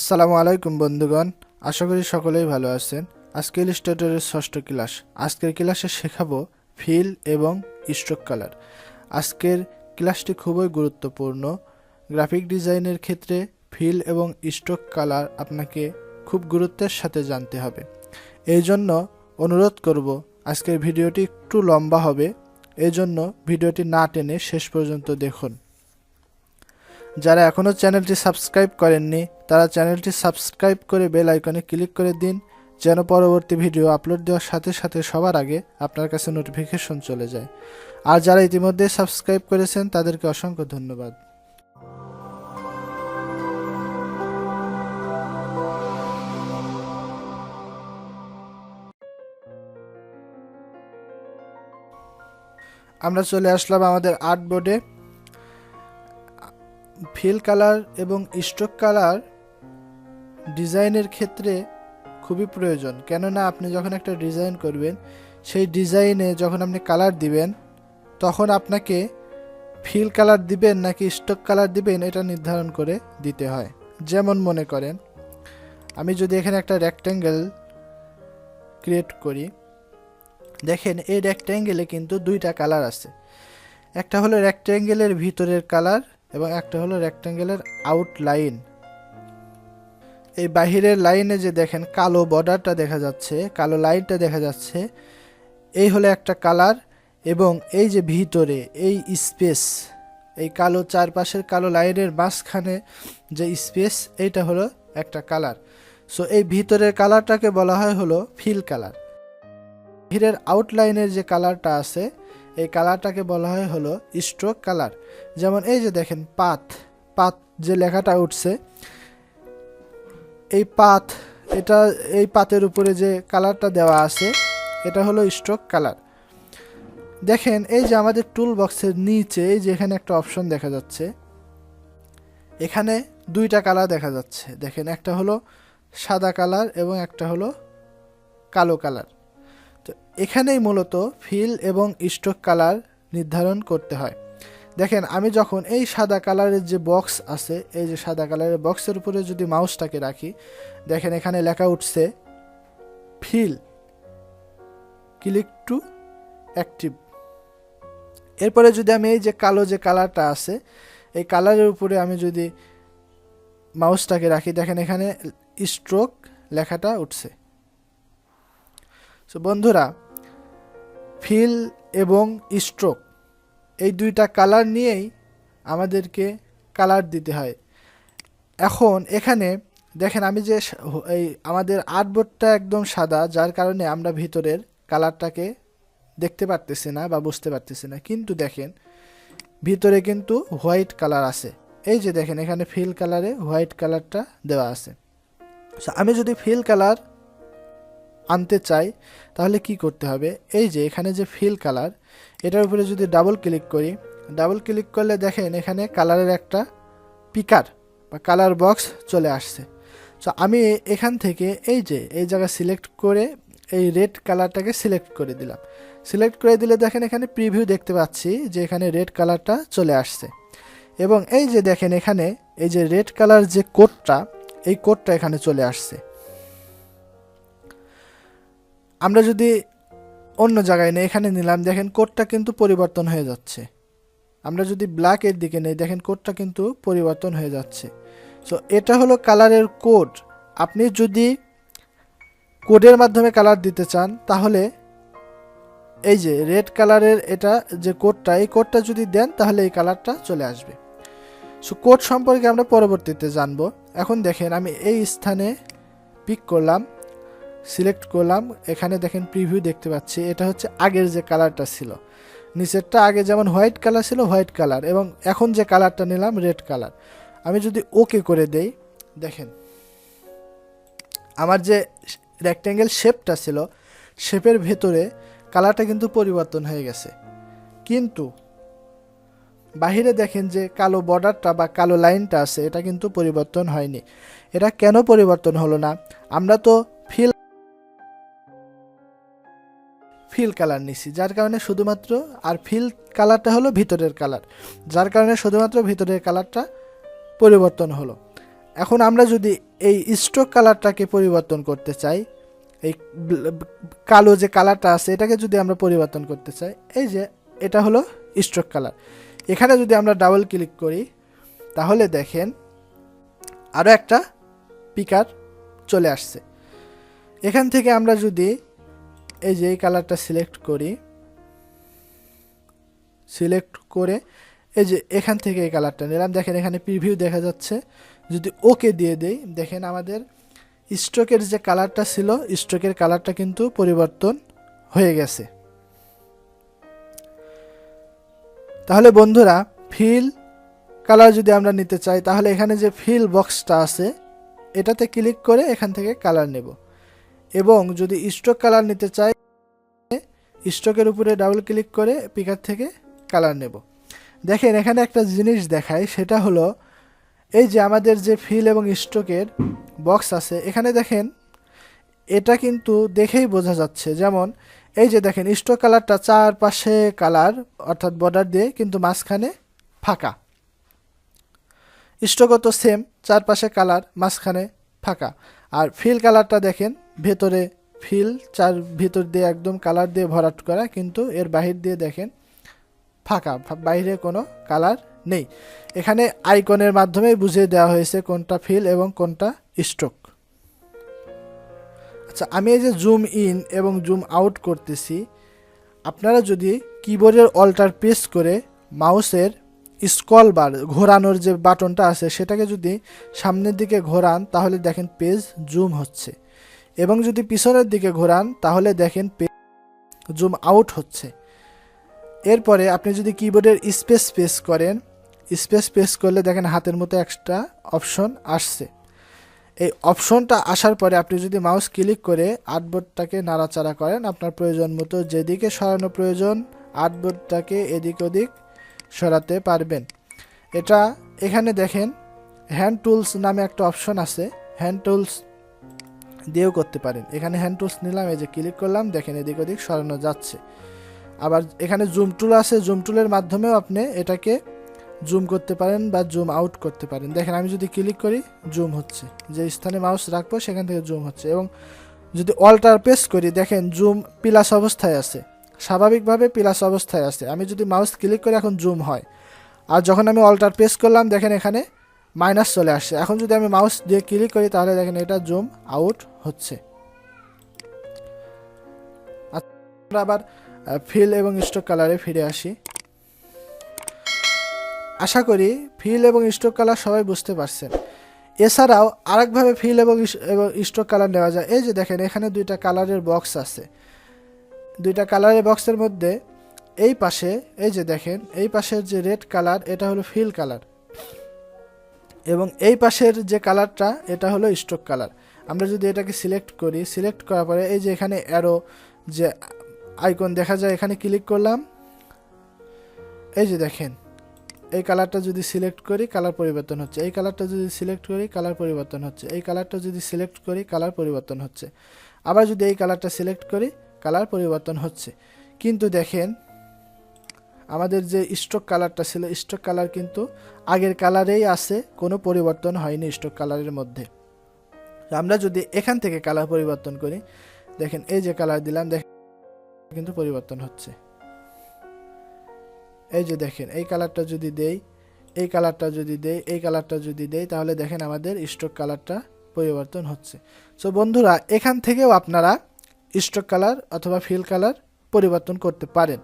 আসসালামু আলাইকুম, বন্ধুগণ। আশা করি সকলেই ভালো আছেন। আজকে ইলিস্ট্রেটরের ষষ্ঠ ক্লাস। আজকের ক্লাসে শেখাবো ফিল এবং স্ট্রোক কালার। আজকের ক্লাসটি খুবই গুরুত্বপূর্ণ। গ্রাফিক ডিজাইনের ক্ষেত্রে ফিল এবং স্ট্রোক কালার আপনাকে খুব গুরুত্বের সাথে জানতে হবে। এই জন্য অনুরোধ করব, আজকের ভিডিওটি একটু লম্বা হবে। এই জন্য ভিডিওটি না টেনে শেষ পর্যন্ত দেখুন। যারা এখনও চ্যানেলটি সাবস্ক্রাইব করেননি, তারা চ্যানেলটি সাবস্ক্রাইব করে বেল আইকনে ক্লিক করে দিন, যেন পরবর্তী ভিডিও আপলোড দেওয়ার সাথে সাথে সবার আগে আপনার কাছে নোটিফিকেশন চলে যায়। আর যারা ইতিমধ্যে সাবস্ক্রাইব করেছেন, তাদেরকে অসংখ্য ধন্যবাদ। আমরা চলে আসলাম আমাদের আর্ট বোর্ডে। ফিল কালার এবং স্ট্রোক কালার ডিজাইনের ক্ষেত্রে খুবই প্রয়োজন। কেননা আপনি যখন একটা ডিজাইন করবেন, সেই ডিজাইনে যখন আপনি কালার দিবেন, তখন আপনাকে ফিল কালার দিবেন নাকি স্ট্রোক কালার দিবেন, এটা নির্ধারণ করে দিতে হয়। যেমন মনে করেন, আমি যদি এখানে একটা রেক্ট্যাঙ্গেল ক্রিয়েট করি, দেখেন এই রেক্ট্যাঙ্গেলে কিন্তু দুইটা কালার আছে। একটা হলো রেক্ট্যাঙ্গেলের ভিতরের কালার এবং একটা হলো রেক্ট্যাঙ্গেলের আউটলাইন এই বাহিরের লাইনে যে দেখেন কালো বর্ডারটা দেখা যাচ্ছে, কালো লাইনটা দেখা যাচ্ছে, এই হলো একটা কালার এবং এই যে ভিতরে, এই স্পেস এই কালো চারপাশের কালো লাইনের মাঝখানে যে স্পেস এইটা হলো একটা কালার সো এই ভিতরের কালারটাকে বলা হয় হলো ফিল কালার বাহিরের আউটলাইনের যে কালারটা আছে এই কালারটাকে বলা হয় হলো স্ট্রোক কালার। যেমন এই যে দেখেন, পাত পাত যে লেখাটা উঠছে, এই পাত, এটা, এই পাতের উপরে যে কালারটা দেওয়া আছে, এটা হলো স্ট্রোক কালার। দেখেন, এই যে আমাদের টুল বক্সের নিচে, এই যে এখানে একটা অপশন দেখা যাচ্ছে। এখানে দুইটা কালার দেখা যাচ্ছে। দেখেন, একটা হলো সাদা কালার এবং একটা হলো কালো কালার। এখানেই মূলত ফিল এবং স্ট্রোক কালার নির্ধারণ করতে হয়। দেখেন, আমি যখন এই সাদা কালারের যে বক্স আছে, এই যে সাদা কালারের বক্সের উপরে যদি মাউসটাকে রাখি, দেখেন এখানে লেখা উঠছে, ফিল, ক্লিক টু অ্যাক্টিভ। এরপরে যদি আমি এই যে কালো যে কালারটা আছে, এই কালারের উপরে আমি যদি মাউসটাকে রাখি, দেখেন এখানে স্ট্রোক লেখাটা উঠছে। সো বন্ধুরা ফিল এবং স্ট্রোক, এই দুইটা কালার নিয়েই আমাদেরকে কালার দিতে হয়। এখন এখানে দেখেন আমি যে এই আমাদের আর্টবোর্ডটা একদম সাদা, যার কারণে আমরা ভিতরের কালারটাকে দেখতে পারতেছি না বা বুঝতে পারতেছি না। কিন্তু দেখেন, ভিতরে কিন্তু হোয়াইট কালার আছে। এই যে দেখেন, এখানে ফিল কালারে হোয়াইট কালারটা দেওয়া আছে। আমি যদি ফিল কালার আনতে চাই, তাহলে কি করতে হবে? এই যে এখানে যে ফিল কালার এটার উপরে যদি ডাবল ক্লিক করি ডাবল ক্লিক করলে দেখেন এখানে কালারের একটা পিকার বা কালার বক্স চলে আসছে। তো আমি এখান থেকে এই যে, এই জায়গা সিলেক্ট করে এই রেড কালারটাকে সিলেক্ট করে দিলাম। সিলেক্ট করে দিলে দেখেন এখানে প্রিভিউ দেখতে পাচ্ছি যে এখানে রেড কালারটা চলে আসছে। এবং এই যে দেখেন এখানে এই যে রেড কালার যে কোডটা এই কোডটা এখানে চলে আসছে। আমরা যদি অন্য জায়গায় নেই, এখানে নিলাম, দেখেন কোডটা কিন্তু পরিবর্তন হয়ে যাচ্ছে। আমরা যদি ব্ল্যাকের দিকে নেই, দেখেন কোডটা কিন্তু পরিবর্তন হয়ে যাচ্ছে। সো এটা হলো কালারের কোড। আপনি যদি কোডের মাধ্যমে কালার দিতে চান, তাহলে এই যে রেড কালারের এটা যে কোডটা, এই কোডটা যদি দেন, তাহলে এই কালারটা চলে আসবে। সো কোড সম্পর্কে আমরা পরবর্তীতে জানব। এখন দেখেন, আমি এই স্থানে পিক করলাম। সিলেক্ট করলাম। এখানে দেখেন প্রিভিউ দেখতে পাচ্ছি। এটা হচ্ছে আগের যে কালারটা ছিল। নিচেরটা আগে যেমন হোয়াইট কালার ছিল হোয়াইট কালার এবং এখন যে কালারটা নিলাম রেড কালার আমি যদি ওকে করে দেই, দেখেন। আমার যে রেক্ট্যাঙ্গেল শেপটা ছিল শেপের ভেতরে কালারটা কিন্তু পরিবর্তন হয়ে গেছে। কিন্তু বাহিরে দেখেন যে কালো বর্ডারটা বা কালো লাইনটা আছে, এটা কিন্তু পরিবর্তন হয়নি। এটা কেন পরিবর্তন হলো না? আমরা তো ফিল কালার নিছি, যার কারণে শুধুমাত্র, আর ফিল কালারটা হলো ভিতরের কালার যার কারণে শুধুমাত্র ভিতরের কালারটা পরিবর্তন হলো। এখন আমরা যদি এই স্ট্রোক কালারটাকে পরিবর্তন করতে চাই, এই কালো যে কালারটা আছে, এটাকে যদি আমরা পরিবর্তন করতে চাই, এই যে এটা হলো স্ট্রোক কালার এখানে যদি আমরা ডাবল ক্লিক করি, তাহলে দেখেন আরও একটা পিকার চলে আসছে। এখান থেকে আমরা যদি এই যে এই কালারটা সিলেক্ট করি। সিলেক্ট করে এই যে এখান থেকে এই কালারটা নিলাম। দেখেন এখানে প্রিভিউ দেখা যাচ্ছে। যদি ওকে দিয়ে দেই, দেখেন আমাদের স্ট্রোকের যে কালারটা ছিল স্ট্রোকের কালারটা কিন্তু পরিবর্তন হয়ে গেছে। তাহলে বন্ধুরা ফিল কালার যদি আমরা নিতে চাই, তাহলে এখানে যে ফিল বক্সটা আছে, এটাতে ক্লিক করে এখান থেকে কালার নেব। এবং যদি স্ট্রোক কালার নিতে চাই স্ট্রোকের উপরে ডাবল ক্লিক করে পিকার থেকে কালার নেব। দেখেন, এখানে একটা জিনিস দেখায়, সেটা হলো এই যে আমাদের যে ফিল এবং স্ট্রোকের বক্স আছে, এখানে দেখেন, এটা কিন্তু দেখেই বোঝা যাচ্ছে। যেমন, এই যে দেখেন স্ট্রোক কালারটা চারপাশে কালার অর্থাৎ বর্ডার দিয়ে কিন্তু মাঝখানে ফাঁকা। স্ট্রোকও তো সেম চারপাশে কালার মাঝখানে ফাঁকা। আর ফিল কালারটা দেখেন, ভেতরে ফিল চার ভিতর দিয়ে একদম কালার দিয়ে ভরাট করা, কিন্তু এর বাহির দিয়ে দেখেন ফাঁকা বাইরে কোনো কালার নেই। এখানে আইকনের মাধ্যমেই বুঝিয়ে দেওয়া হয়েছে কোনটা ফিল এবং কোনটা স্ট্রোক আচ্ছা আমি এই যে জুম ইন এবং জুম আউট করতেছি, আপনারা যদি কিবোর্ডের অল্টার প্রেস করে মাউসের স্কল বার, ঘোরানোর যে বাটনটা আছে সেটাকে যদি সামনের দিকে ঘোরান, তাহলে দেখেন পেজ জুম হচ্ছে। এবং যদি পিছনের দিকে ঘোরান, তাহলে দেখেন পেজ জুম আউট হচ্ছে। এরপরে আপনি যদি কিবোর্ডের স্পেস প্রেস করেন, স্পেস প্রেস করলে দেখেন হাতের মতো একটা অপশন আসছে। এই অপশনটা আসার পরে আপনি যদি মাউস ক্লিক করে আর্টবোর্ডটাকে নাড়াচাড়া করেন, আপনার প্রয়োজন মতো যেদিকে সরানো প্রয়োজন, আর্টবোর্ডটাকে এদিক ওদিক সরাতে পারবেন। এটা এখানে দেখেন হ্যান্ড টুলস নামে একটা অপশন আছে। হ্যান্ড টুলস দিয়েও করতে পারেন। এখানে হ্যান্ড টুলস নিলাম, এই যে ক্লিক করলাম, দেখেন এদিক ওদিক সরানো যাচ্ছে। আবার এখানে জুম টুল আছে জুম টুলের মাধ্যমেও আপনি এটাকে জুম করতে পারেন বা জুম আউট করতে পারেন। দেখেন আমি যদি ক্লিক করি জুম হচ্ছে। যে স্থানে মাউস রাখব, সেখান থেকে জুম হচ্ছে। এবং যদি অল্টার প্রেস করি, দেখেন জুম প্লাস অবস্থায় আছে। স্বাভাবিকভাবে প্লাস অবস্থায় আছে। আমি যদি মাউস ক্লিক করি এখন জুম হয় আর যখন আমি অল্টার প্রেস করলাম দেখেন এখানে মাইনাস চলে আসছে। এখন যদি আমি মাউস দিয়ে ক্লিক করি তাহলে দেখেন এটা জুম আউট হচ্ছে। আচ্ছা, আমরা আবার ফিল এবং স্টক কালারে ফিরে আসি। আশা করি ফিল এবং স্টক কালার সবাই বুঝতে পারছেন। এছাড়াও আরেকভাবে ফিল এবং স্টক কালার নেওয়া যায়। এই যে দেখেন এখানে দুইটা কালারের বক্স আছে। দুইটা কালারের বক্সের মধ্যে, এই পাশে, এই যে দেখেন, এই পাশের যে রেড কালার এটা হলো ফিল কালার এবং এই পাশের যে কালারটা এটা হলো স্টক কালার আমরা যদি এটাকে সিলেক্ট করি সিলেক্ট করার পরে এই যে এখানে অ্যারো যে আইকন দেখা যায়, এখানে ক্লিক করলাম। এই যে দেখেন, এই কালারটা যদি সিলেক্ট করি কালার পরিবর্তন হচ্ছে। এই কালারটা যদি সিলেক্ট করি কালার পরিবর্তন হচ্ছে। এই কালারটা যদি সিলেক্ট করি কালার পরিবর্তন হচ্ছে। আবার যদি এই কালারটা সিলেক্ট করি কালার পরিবর্তন হচ্ছে। কিন্তু দেখেন, আমাদের যে স্টক কালারটা ছিল, স্টক কালার কিন্তু আগের কালারেই আছে, কোনো পরিবর্তন হয়নি স্টক কালারের মধ্যে। আমরা যদি এখান থেকে কালার পরিবর্তন করি, দেখেন এই যে কালার দিলাম, দেখেন কিন্তু পরিবর্তন হচ্ছে। এই যে দেখেন, এই কালারটা যদি দেই, এই কালারটা যদি দেই, এই কালারটা যদি দেই, তাহলে দেখেন আমাদের স্টক কালারটা পরিবর্তন হচ্ছে। সো বন্ধুরা, এখান থেকেও আপনারা স্টক কালার অথবা ফিল কালার পরিবর্তন করতে পারেন।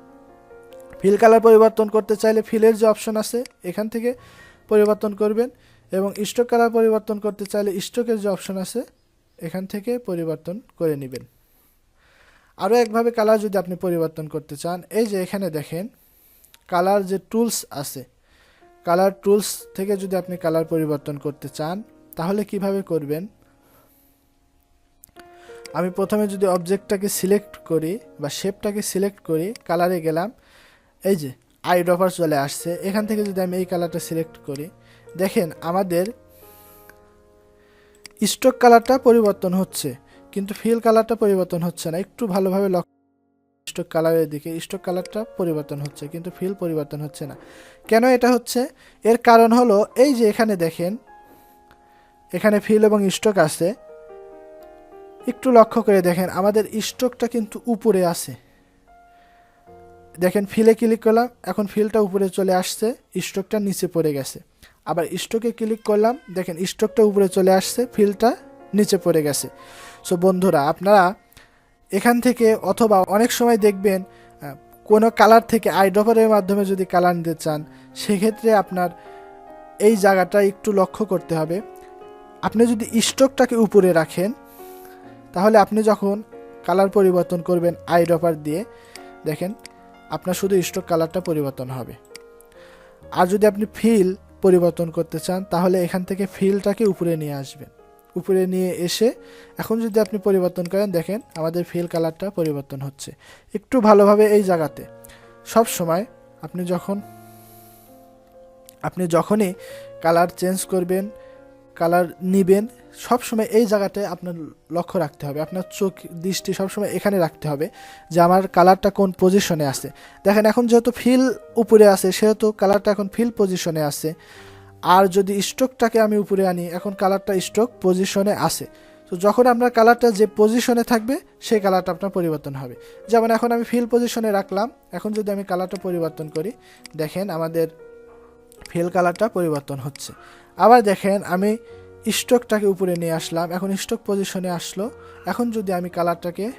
ফিল কালার পরিবর্তন করতে চাইলে ফিলের যে অপশন আছে, এখান থেকে পরিবর্তন করবেন এবং স্টক কালার পরিবর্তন করতে চাইলে স্টকের যে অপশন আছে, এখান থেকে পরিবর্তন করে নেবেন। আরও একভাবে কালার যদি আপনি পরিবর্তন করতে চান, এই যে এখানে দেখেন, কালার যে টুলস আছে, কালার টুলস থেকে যদি আপনি কালার পরিবর্তন করতে চান, তাহলে কীভাবে করবেন? আমি প্রথমে যদি অবজেক্টটাকে সিলেক্ট করি বা শেপটাকে সিলেক্ট করি কালারে গেলাম, এই যে আই ড্রপার চলে আসছে, এখান থেকে যদি আমি এই কালারটা সিলেক্ট করি, দেখেন আমাদের স্টক কালারটা পরিবর্তন হচ্ছে, কিন্তু ফিল কালারটা পরিবর্তন হচ্ছে না, একটু ভালোভাবে লক্ষ্য স্টক কালারের দিকে স্টক কালারটা পরিবর্তন হচ্ছে, কিন্তু ফিল পরিবর্তন হচ্ছে না। কেন এটা হচ্ছে? এর কারণ হলো, এই যে এখানে দেখেন, এখানে ফিল এবং স্টক আছে একটু লক্ষ্য করে দেখেন, আমাদের স্টকটা কিন্তু উপরে আছে। দেখেন, ফিলে ক্লিক করলাম, এখন ফিলটা উপরে চলে আসছে স্টকটা নিচে পড়ে গেছে। আবার স্টকে ক্লিক করলাম, দেখেন স্টকটা উপরে চলে আসছে, ফিলটা নিচে পড়ে গেছে। সো, বন্ধুরা, আপনারা এখান থেকে অথবা অনেক সময় দেখবেন কোনো কালার থেকে আইড্রপারের মাধ্যমে যদি কালার নিতে চান, সেক্ষেত্রে আপনার এই জায়গাটা একটু লক্ষ্য করতে হবে। আপনি যদি স্টকটাকে উপরে রাখেন তাহলে আপনি যখন কালার পরিবর্তন করবেন আইড্রপার দিয়ে, দেখেন আপনার শুধু স্টক কালারটা পরিবর্তন হবে। আর যদি আপনি ফিল পরিবর্তন করতে চান, তাহলে এখান থেকে ফিলটাকে উপরে নিয়ে আসবেন। উপরে নিয়ে এসে এখন যদি আপনি পরিবর্তন করেন, দেখেন আমাদের ফিল কালারটা পরিবর্তন হচ্ছে। একটু ভালোভাবে এই জায়গাতে। সব সময় আপনি যখন, আপনি যখনই কালার চেঞ্জ করবেন কালার নিবেন, সবসময় এই জায়গাটায় আপনার লক্ষ্য রাখতে হবে। আপনার চোখ দৃষ্টি সবসময় এখানে রাখতে হবে যে আমার কালারটা কোন পজিশনে আছে। দেখেন, এখন যেহেতু ফিল উপরে আছে, সেহেতু কালারটা এখন ফিল পজিশনে আছে। আর যদি স্ট্রোকটাকে আমি উপরে আনি, এখন কালারটা স্ট্রোক পজিশনে আছে। তো যখন আপনার কালারটা যে পজিশনে থাকবে, সেই কালারটা আপনার পরিবর্তন হবে। যেমন এখন আমি ফিল পজিশনে রাখলাম, এখন যদি আমি কালারটা পরিবর্তন করি, দেখেন আমাদের ফিল কালারটা পরিবর্তন হচ্ছে। আবার দেখেন, আমি স্ট্রোকটাকে উপরে নিয়ে আসলাম। এখন স্ট্রোক পজিশনে আসলো। এখন যদি আমি কালারটাকে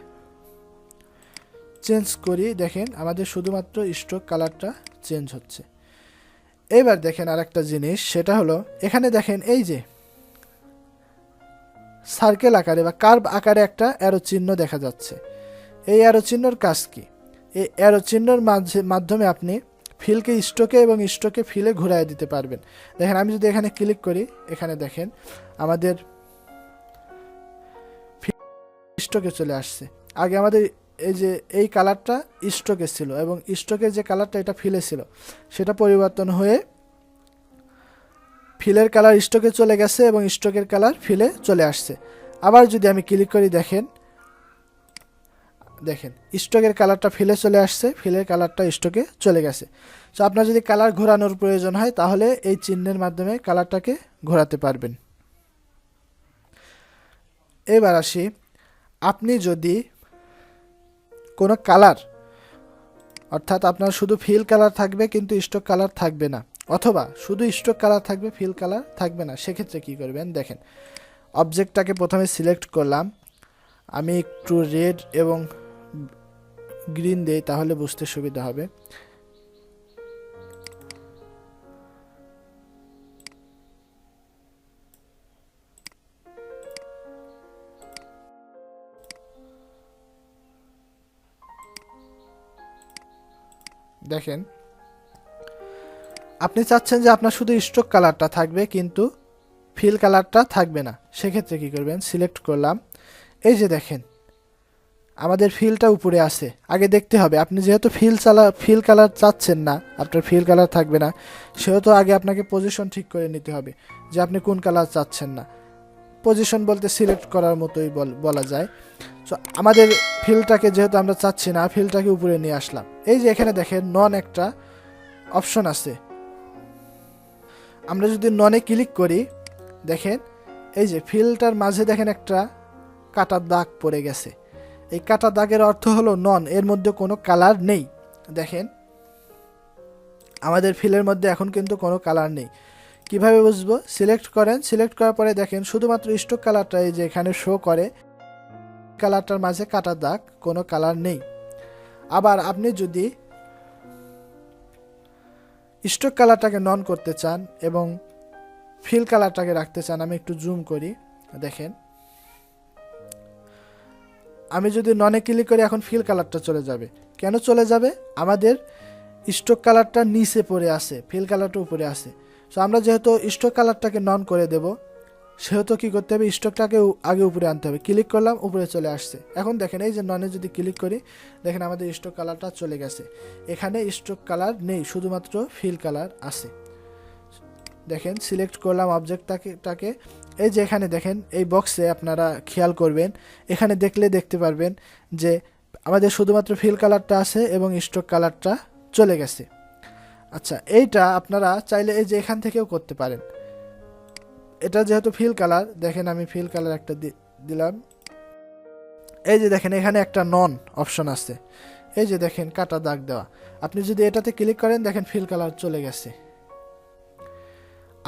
চেঞ্জ করি, দেখেন আমাদের শুধুমাত্র স্ট্রোক কালারটা চেঞ্জ হচ্ছে। এবার দেখেন আরেকটা জিনিস, সেটা হলো, এখানে দেখেন এই যে সার্কেল আকারে বা কার্ভ আকারে একটা অ্যারো চিহ্ন দেখা যাচ্ছে। এই অ্যারো চিহ্নর কাজ কি? এই অ্যারো চিহ্নর মাঝে মাধ্যমে আপনি ফিলকে স্ট্রোকে এবং স্ট্রোকে ফিলে ঘুরাই দিতে পারবেন। দেখেন, আমি যদি এখানে ক্লিক করি, এখানে দেখেন, আমাদের স্ট্রোকে চলে আসছে। আগে আমাদের এই যে, এই কালারটা স্ট্রোকে ছিল এবং স্ট্রোকের যে কালারটা, এটা ফিলে ছিল। সেটা পরিবর্তন হয়ে ফিলের কালার স্ট্রোকে চলে গেছে এবং স্ট্রোকের কালার ফিলে চলে আসছে। আবার যদি আমি ক্লিক করি, দেখেন দেখেন স্টকের কালারটা ফিলে চলে আসছে ফিলের কালারটা স্টকে চলে গেছে। তো আপনার যদি কালার ঘোরানোর প্রয়োজন হয়, তাহলে এই চিহ্নের মাধ্যমে কালারটাকে ঘোরাতে পারবেন। এবার আসি, আপনি যদি কোনো কালার অর্থাৎ আপনার শুধু ফিল কালার থাকবে, কিন্তু স্টক কালার থাকবে না, অথবা শুধু স্টক কালার থাকবে ফিল কালার থাকবে না, সেক্ষেত্রে কি করবেন? দেখেন অবজেক্টটাকে প্রথমে সিলেক্ট করলাম, আমি একটু রেড এবং গ্রিন দেই তাহলে বুঝতে সুবিধা হবে। দেখেন, আপনি চাচ্ছেন যে আপনার শুধু স্ট্রোক কালারটা থাকবে, কিন্তু ফিল কালারটা থাকবে না। সেক্ষেত্রে কি করবেন? সিলেক্ট করলাম। এই যে দেখেন আমাদের ফিলটা উপরে আছে আগে দেখতে হবে, আপনি যেহেতু ফিল চালা ফিল কালার চাচ্ছেন না, আপনার ফিল কালার থাকবে না, সেহেতু আগে আপনাকে পজিশন ঠিক করে নিতে হবে যে আপনি কোন কালার চাচ্ছেন না। পজিশন বলতে সিলেক্ট করার মতোই বল- যায়। তো আমাদের ফিলটাকে যেহেতু আমরা চাচ্ছি না ফিলটাকে উপরে নিয়ে আসলাম। এই যে এখানে দেখেন নন একটা অপশন আছে। আমরা যদি ননে ক্লিক করি, দেখেন, এই যে ফিলটার মাঝে দেখেন একটা কাটার দাগ পড়ে গেছে। এই কাটা দাগের অর্থ হলো নন এর মধ্যে কোনো কালার নেই। দেখেন, আমাদের ফিলের মধ্যে এখন কিন্তু কোনো কালার নেই। কীভাবে বুঝব? সিলেক্ট করেন সিলেক্ট করার পরে দেখেন, শুধুমাত্র স্টক কালারটা এই যে এখানে শো করে কালারটার মাঝে কাটা দাগ, কোনো কালার নেই। আবার আপনি যদি স্টক কালারটাকে নন করতে চান এবং ফিল কালারটাকে রাখতে চান, আমি একটু জুম করি, দেখেন। আমি যদি ননে ক্লিক করি, এখন ফিল কালারটা চলে যাবে। কেন চলে যাবে? আমাদের স্টক কালারটা নিচে পড়ে আছে ফিল কালারটা উপরে আছে। সো আমরা যেহেতু স্টক কালারটাকে নন করে দেব, সেহেতু কি করতে হবে? স্টকটাকে আগে উপরে আনতে হবে। ক্লিক করলাম, উপরে চলে আসছে। এখন দেখেন, এই যে ননে যদি ক্লিক করি, দেখেন আমাদের স্টক কালারটা চলে গেছে। এখানে স্টক কালার নেই, শুধুমাত্র ফিল কালার আছে। দেখেন সিলেক্ট করলাম অবজেক্টটাকে টাকে এই যে এখানে দেখেন, এই বক্সে আপনারা খেয়াল করবেন। এখানে দেখলে দেখতে পারবেন যে আমাদের শুধুমাত্র ফিল কালারটা আছে এবং স্টক কালারটা চলে গেছে। আচ্ছা এইটা আপনারা চাইলে এই যে এখান থেকেও করতে পারেন। এটা যেহেতু ফিল কালার দেখেন আমি ফিল কালার একটা দিলাম। এই যে দেখেন, এখানে একটা নন অপশন আছে। এই যে দেখেন, কাটা দাগ দেওয়া। আপনি যদি এটাতে ক্লিক করেন, দেখেন ফিল কালার চলে গেছে।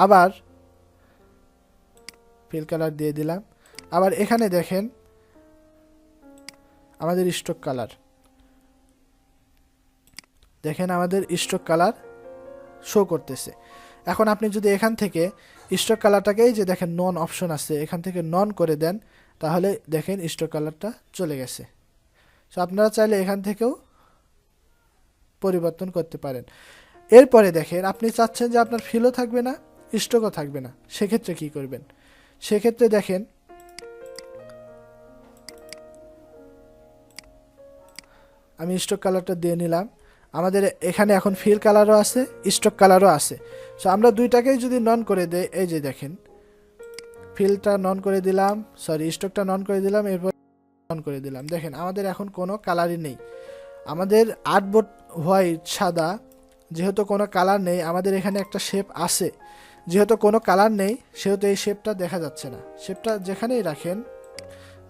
আবার ফিল কালার দিয়ে দিলাম। আবার এখানে দেখেন আমাদের স্টক কালার দেখেন আমাদের স্টক কালার শো করতেছে। এখন আপনি যদি এখান থেকে স্টক কালারটাকেই যে দেখেন নন অপশন আছে, এখান থেকে নন করে দেন, তাহলে দেখেন স্টক কালারটা চলে গেছে। সো আপনারা চাইলে এখান থেকেও পরিবর্তন করতে পারেন। এরপরে দেখেন, আপনি চাচ্ছেন যে আপনার ফিলও থাকবে না স্টকও থাকবে না। সেক্ষেত্রে কি করবেন? সেক্ষেত্রে দেখেন, আমি স্টক কালারটা দিয়ে নিলাম। আমাদের এখানে এখন ফিল কালারও আছে স্টক কালারও আছে। সো আমরা দুইটাকেই যদি নন করে দেই, এই যে দেখেন, ফিলটা নন করে দিলাম সরি স্টকটা নন করে দিলাম, এরপর নন করে দিলাম। দেখেন, আমাদের এখন কোনো কালারই নেই। আমাদের আর্টবোর্ড হোয়াইট, সাদা, যেহেতু কোনো কালার নেই, আমাদের এখানে একটা শেপ আছে। যেহেতু কোনো কালার নেই, সেহেতু এই শেপটা দেখা যাচ্ছে না। শেপটা যেখানেই রাখেন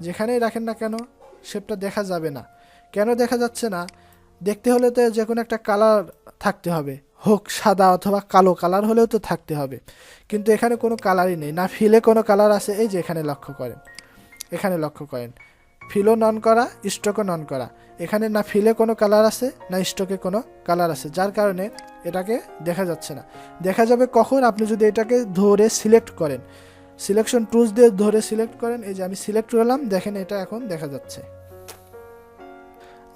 যেখানেই রাখেন না কেন, শেপটা দেখা যাবে না। কেন দেখা যাচ্ছে না? দেখতে হলে তো যে কোনো একটা কালার থাকতে হবে। হোক সাদা অথবা কালো কালার হলেও তো থাকতে হবে। কিন্তু এখানে কোনো কালারই নেই। না ফিলে কোনো কালার আছে, এই যে এখানে লক্ষ্য করেন। এখানে লক্ষ্য করেন। ফিলও নন করা স্টকও নন করা। এখানে না ফিলে কোনো কালার আছে, না স্টকে কোনো কালার আছে, যার কারণে এটাকে দেখা যাচ্ছে না। দেখা যাবে কখন আপনি যদি এটাকে ধরে সিলেক্ট করেন। সিলেকশন টুলস দিয়ে ধরে সিলেক্ট করেন, এই যে আমি সিলেক্ট করলাম দেখেন এটা এখন দেখা যাচ্ছে।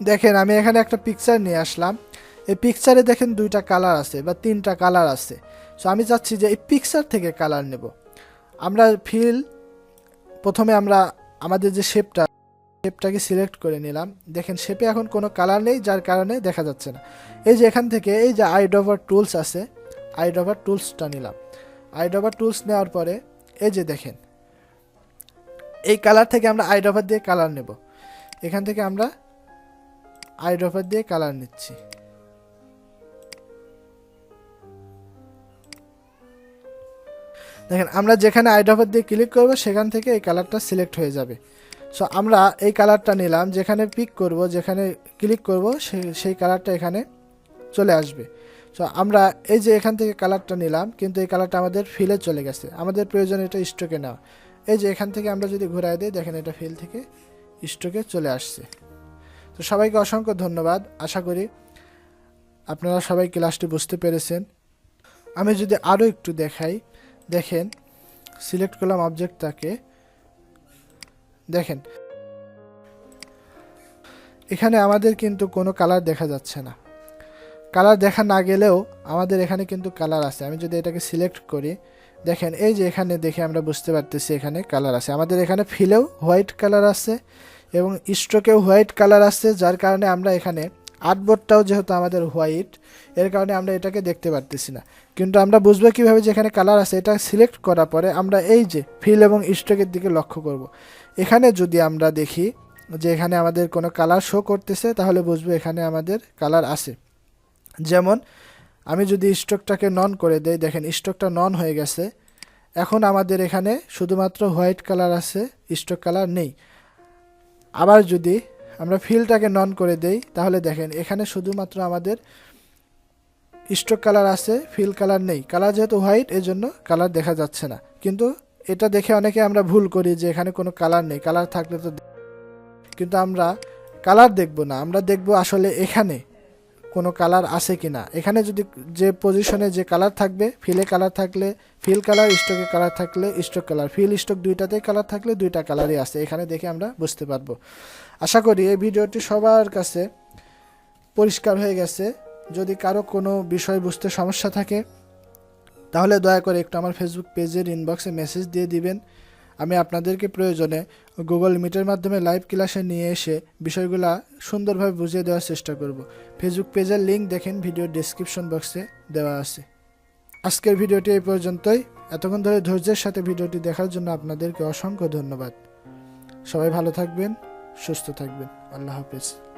দেখেন, আমি এখানে একটা পিকচার নিয়ে আসলাম। এই পিকচারে দেখেন দুইটা কালার আছে বা তিনটা কালার আছে। সো আমি চাচ্ছি যে এই পিকচার থেকে কালার নেব। আমরা ফিল প্রথমে আমরা আমাদের যে শেপটা শেপটাকে সিলেক্ট করে নিলাম। দেখেন, শেপে এখন কোনো কালার নেই, যার কারণে দেখা যাচ্ছে না। এই যে এখান থেকে, এই যে আইডোভার টুলস আছে আইডোভার টুলসটা নিলাম। আইডোভার টুলস নেওয়ার পরে, এই যে দেখেন, এই কালার থেকে আমরা আইডোভার দিয়ে কালার নেব। এখান থেকে আমরা আইড্রপার দিয়ে কালার নিচ্ছি। দেখেন, আমরা যেখানে আইড্রপার দিয়ে ক্লিক করব, সেখান থেকে এই কালারটা সিলেক্ট হয়ে যাবে। সো আমরা এই কালারটা নিলাম, যেখানে পিক করব, যেখানে ক্লিক করব সেই কালারটা এখানে চলে আসবে। সো আমরা এই যে এখান থেকে কালারটা নিলাম, কিন্তু এই কালারটা আমাদের ফিলে চলে গেছে। আমাদের প্রয়োজন এটা স্টকে নেওয়া। এই যে এখান থেকে আমরা যদি ঘুরাই দিই, দেখেন এটা ফিল থেকে স্টকে চলে আসছে। তো সবাইকে অসংখ্য ধন্যবাদ। আশা করি আপনারা সবাই ক্লাসটি বুঝতে পেরেছেন। আমি যদি আরও একটু দেখাই, দেখেন সিলেক্ট করলাম অবজেক্টটাকে দেখেন। এখানে আমাদের কিন্তু কোনো কালার দেখা যাচ্ছে না। কালার দেখা না গেলেও আমাদের এখানে কিন্তু কালার আছে। আমি যদি এটাকে সিলেক্ট করি, দেখেন, এই যে এখানে দেখে আমরা বুঝতে পারতেছি এখানে কালার আছে। আমাদের এখানে ফিলেও হোয়াইট কালার আছে এবং স্ট্রোকেও হোয়াইট কালার আসছে যার কারণে আমরা এখানে আর্টবোর্ডটাও যেহেতু আমাদের হোয়াইট এর কারণে আমরা এটাকে দেখতে পারতেছি না। কিন্তু আমরা বুঝব কীভাবে যে এখানে কালার আছে, এটা সিলেক্ট করার পরে আমরা এই যে ফিল এবং স্ট্রোকের দিকে লক্ষ্য করব। এখানে যদি আমরা দেখি যে এখানে আমাদের কোনো কালার শো করতেছে, তাহলে বুঝব এখানে আমাদের কালার আছে। যেমন, আমি যদি স্টকটাকে নন করে দেই, দেখেন স্টকটা নন হয়ে গেছে। এখন আমাদের এখানে শুধুমাত্র হোয়াইট কালার আছে স্টক কালার নেই। আবার যদি আমরা ফিলটাকে নন করে দেই, তাহলে দেখেন এখানে শুধুমাত্র আমাদের স্টক কালার আছে ফিল কালার নেই। কালার যেহেতু হোয়াইট এজন্য কালার দেখা যাচ্ছে না। কিন্তু এটা দেখে অনেকে আমরা ভুল করি যে এখানে কোনো কালার নেই। কালার থাকলে তো কিন্তু আমরা কালার দেখব না। আমরা দেখব আসলে এখানে কোনো কালার আছে কি না এখানে যদি যে পজিশনে যে কালার থাকবে ফিলে কালার থাকলে ফিল কালার স্টকে কালার থাকলে স্টক কালার ফিল স্টক দুইটাতেই কালার থাকলে দুইটা কালারই আছে। এখানে দেখে আমরা বুঝতে পারব। আশা করি এই ভিডিওটি সবার কাছে পরিষ্কার হয়ে গেছে। যদি কারও কোনো বিষয় বুঝতে সমস্যা থাকে তাহলে দয়া করে একটু আমার ফেসবুক পেজের ইনবক্সে মেসেজ দিয়ে দিবেন। আমি আপনাদেরকে প্রয়োজনে গুগল মিটের মাধ্যমে লাইভ ক্লাসে নিয়ে এসে বিষয়গুলো সুন্দরভাবে বুঝিয়ে দেওয়ার চেষ্টা করব। ফেসবুক পেজের লিঙ্ক দেখেন ভিডিও ডিসক্রিপশন বক্সে দেওয়া আছে। আজকের ভিডিওটি এই পর্যন্তই। এতক্ষণ ধরে ধৈর্যের সাথে ভিডিওটি দেখার জন্য আপনাদেরকে অসংখ্য ধন্যবাদ। সবাই ভালো থাকবেন, সুস্থ থাকবেন। আল্লাহ হাফেজ।